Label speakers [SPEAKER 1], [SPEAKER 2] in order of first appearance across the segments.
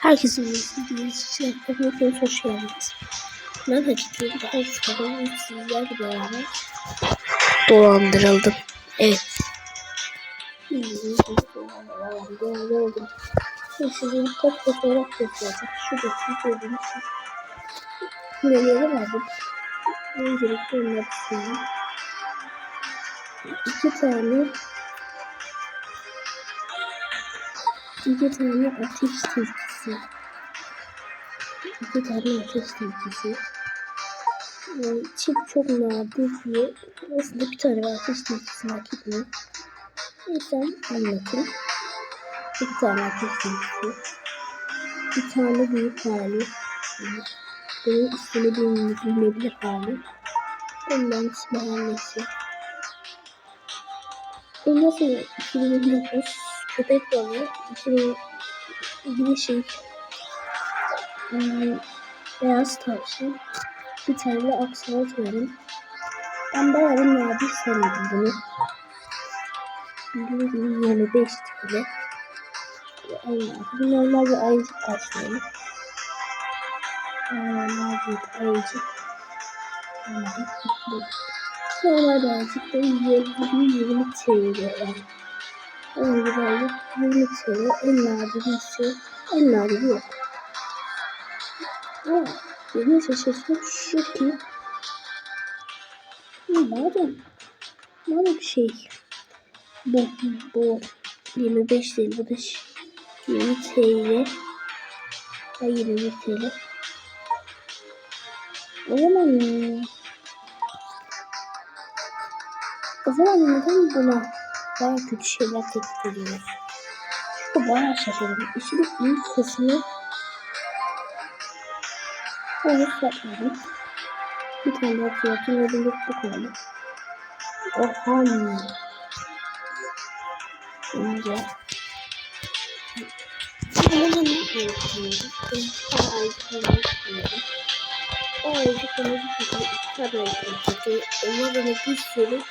[SPEAKER 1] Herkesin bilgisi hepiniz hoş geldiniz. Ben Hacı daha sonra sizlerle beraber dolandırıldım. Evet. Gibi dolandırıldım. Şimdi sizin kaç fotoğraf göstereceğim. Şuradaki gördüğünüz şu neleri verdim. Öncelikle onları. İki tane İki tane ateş tilkisi. İki tane ateş tilkisi. Yani çift çok nadir diye aslında bir tane ateş tilkisi hak etmiyor. O yüzden anlatayım. İki tane ateş tilkisi. Bir tane büyük hali. Bunun ismini bilmeyebilir hali. Ondan ismi neyse. Ondan sonra 2009 köpek balığı 2000 bir şey hmm, beyaz tavşan bir tane de aksolot verin. Ben bayağı bir nadir sevmedim bunu. Bildiğiniz gibi 25 TL. Bu normal bir ayıcık karşılığı. Normal bir ayıcık. Anladım. Normal bir ayıcık da 20 TL yani. Onun gibi ayıp 20 TL en nadiri ise en nadiri yok. Ama beni şaşırtan şu ki madem madem şey bu bu 25 değil bu da 20 TL ha 20 TL o zaman o zaman neden buna daha kötü şeyler teklif ediyorlar. Çünkü bayağı şaşırdım. İşin ilk kısmı onu yapmadım. Bir tane daha fiyatın ve bir bu koyalım. Oha. Önce Bunu ne ayıcık olmayı düşünüyorum. O ayıcık olmayı düşünüyorum. İki ayıcık olmayı Onlar bana bir sürü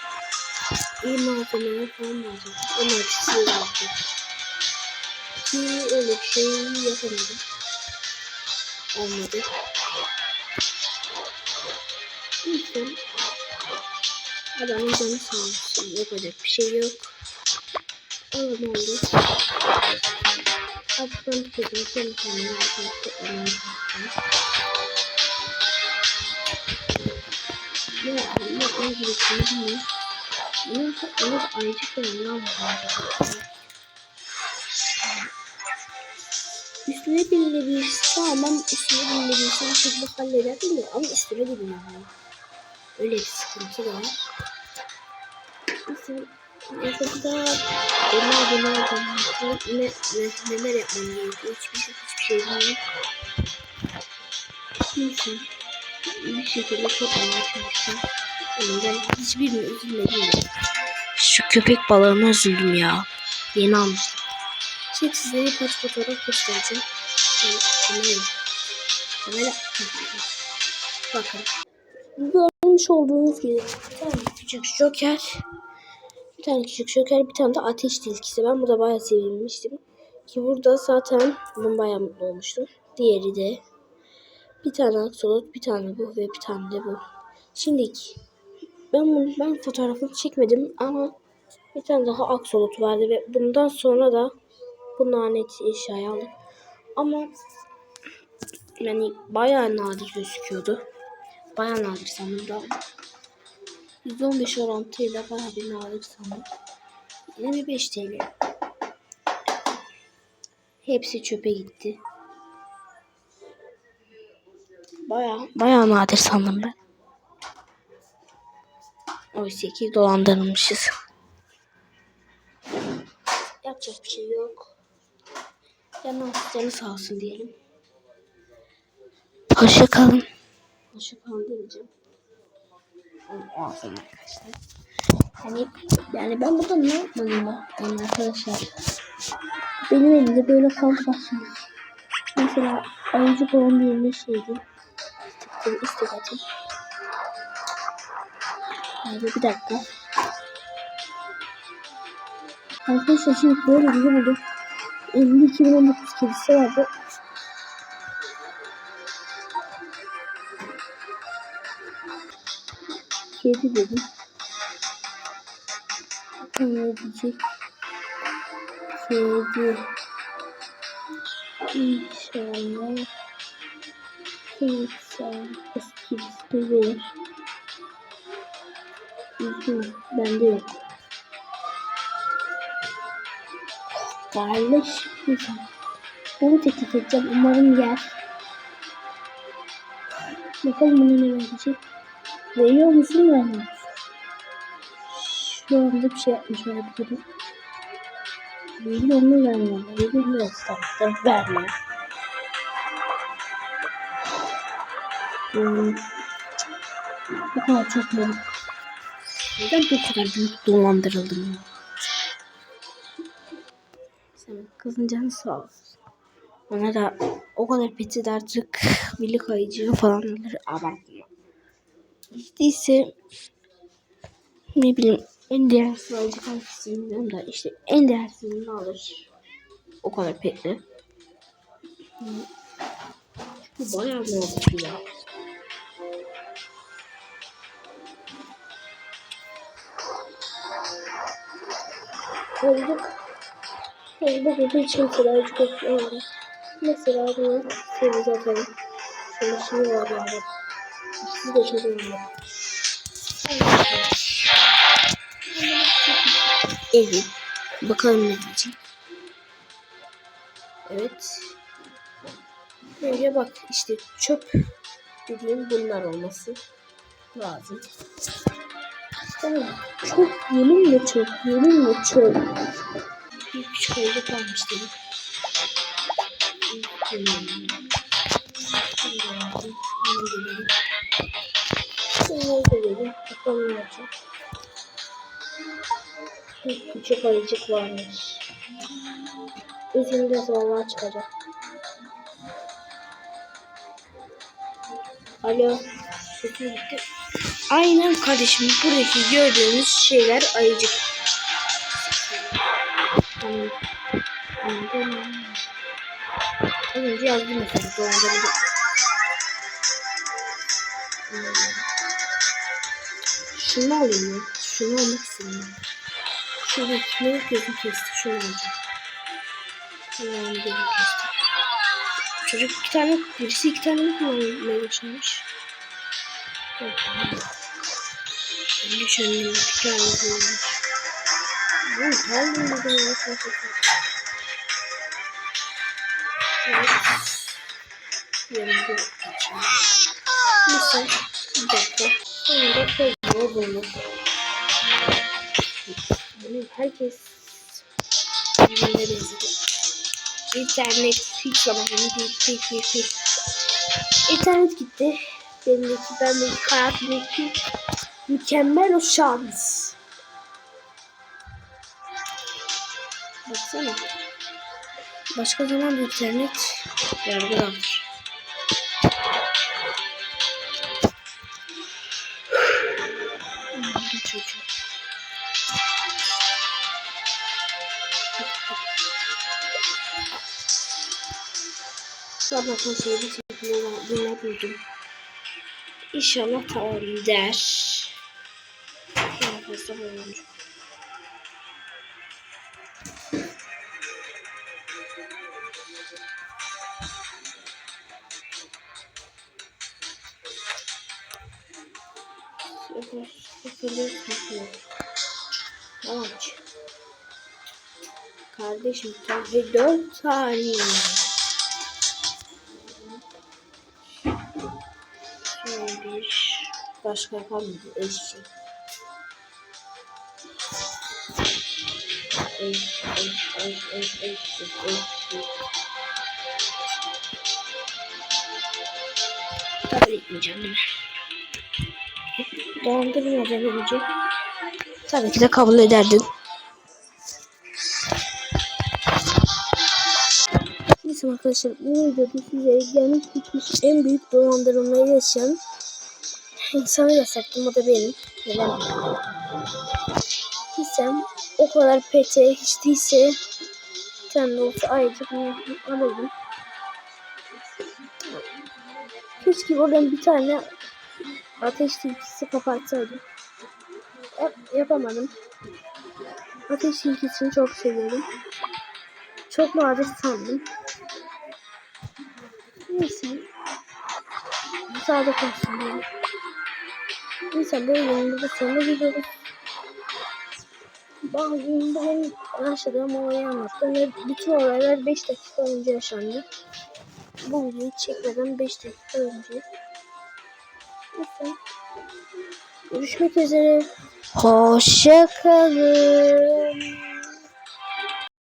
[SPEAKER 1] iyi malzemeler falan lazım. Ama hepsi lazım. Ki öyle bir şey yapamadım. Olmadı. Neyse. Adamın canı sağ olsun. Yapacak bir şey yok. Oğlum oldu. Aslan tüketim kendi kendine yapmak Ne yapayım? Ne yapayım? Bilmiyorum. Bunu onu da ayıcık yanından Üstüne binilebilirse tamam üstüne binilebilirse bir şekilde halleder mi? Ama üstüne de binemem. Öyle bir sıkıntı da var. Mesela da elma abone olduğum ne, ne, neler yapmam gerekiyor? Hiçbir, şey, hiçbir şey bilmiyorum. Neyse. Bir şekilde çok anlatmıştım. Ben hiçbirini üzülmedim. Şu köpek balığına üzüldüm ya. Yeni almıştım. Şimdi size birkaç fotoğraf göstereceğim. Yani. Kamera. Bakın. Görmüş olduğunuz gibi bir tane küçük joker. Bir tane küçük joker, bir tane de ateş tilkisi. Ben burada bayağı sevinmiştim. Ki burada zaten ben bayağı mutlu olmuştum. Diğeri de bir tane aksolot, bir tane bu ve bir tane de bu. Şimdiki ben bunu, ben fotoğrafını çekmedim ama bir tane daha aksolot vardı ve bundan sonra da bu lanet eşyayı aldım. Ama yani bayağı nadir gözüküyordu. Bayağı nadir sandım da. %15 orantıyla bayağı bir nadir sandım. 25 TL. Hepsi çöpe gitti. Bayağı bayağı nadir sandım ben. Oysa ki dolandırılmışız. Yapacak bir şey yok. Canı, canı sağ olsun diyelim. Hoşça kalın. Hoşça kalın demeyeceğim. Olsun arkadaşlar. Hani yani ben burada ne yapmalıyım yani arkadaşlar. Benim elimde böyle kamp başlıyor. Mesela olan birine şeydi. Tıktım istek atayım. Hadi bir dakika. Arkadaşlar şimdi böyle bir şey buldum. 50 2019 kedisi vardı. Kedi dedim. Ne diyecek? Kedi. İnşallah. İnşallah. Eski bir verir. Bende yok. Kardeş. Bunu teklif edeceğim. Umarım yer. Bakalım buna ne verecek. Veriyor musun vermiyor? Şu anda bir şey yapmış olabilirim. Veriyor mu vermiyor mu? Veriyor tamam verme. Hmm. Bu kadar çok mu? Neden bu kadar büyük dolandırıldım ya? Sen kızın canı sağ olsun. Ona da o kadar peti de artık birlik ayıcı falanları abartma. İşte ise ne bileyim en değersiz ayıcı hangisini bilmiyorum da işte en değersizini alır. O kadar petli. Bu bayağı ne oldu ya. Olduk. Olduk dediği için sırayıcı bekliyorum. Mesela bunu seni atalım. Şöyle şey var yani. İkisi de çok önemli. Evet. Bakalım ne diyecek. Evet. Önce bak işte çöp dediğim bunlar olması lazım. Tamam. Çok yeminle çöp, yeminle çöp. Bir küçük oldu kalmış dedim. Şunları da verin. Bakalım ne olacak. Bir küçük ayıcık varmış. Üzümde vallahi çıkacak. Alo. Sesim gitti. Aynen kardeşim buradaki gördüğünüz şeyler ayıcık. Tamam. Az önce yazdım mesela dolandırıcı. Şunu alayım ya. Şunu almak istiyorum. Şurada ne gözüm kesti. Şunu alacağım. Çocuk iki tane, birisi iki tane mi kullanmaya başlamış? Yok. Ben de şöyle kullanmış. Bu kaldı mı da ya? Evet. Yanımda açalım. Neyse. Bir dakika. Sonunda koyuyor bunu. Bunu herkes birbirine benzedi. İnternet hiç zamanı değil. Değil, değil, değil. İnternet gitti. Benimdeki, bendeki hayatımdaki mükemmel o şans. Baksana. Başka zaman bu internet yargılanır. Bu çocuk. Bir şekilde bunlar duydum. İnşallah tamam der. Fazla sıfır. Aç. Kardeşim tabii dört tane. Şöyle bir başka yapamadı eşek. Kabul etmeyeceğim değil mi? Dolandırmadan önce tabii ki de kabul ederdin. Neyse arkadaşlar bu videoda size gelmiş geçmiş en büyük dolandırılmayı yaşayan insanı gösterdim. O da benim. Neden? Hissem o kadar PT hiç değilse de olsa ayrıca bunu alırdım. Keşke oradan bir tane ateş tilkisi kapatsaydım. Yap, yapamadım. Ateş tilkisini çok seviyorum. Çok nadir sandım. Neyse. Sağda kalsın diyelim. Neyse böyle yayında da sonuna gidiyoruz. Bugün bugün yaşadığım olayı anlattım ve bütün olaylar 5 dakika önce yaşandı. Bu videoyu çekmeden 5 dakika önce. Neyse. Görüşmek üzere. Hoşçakalın.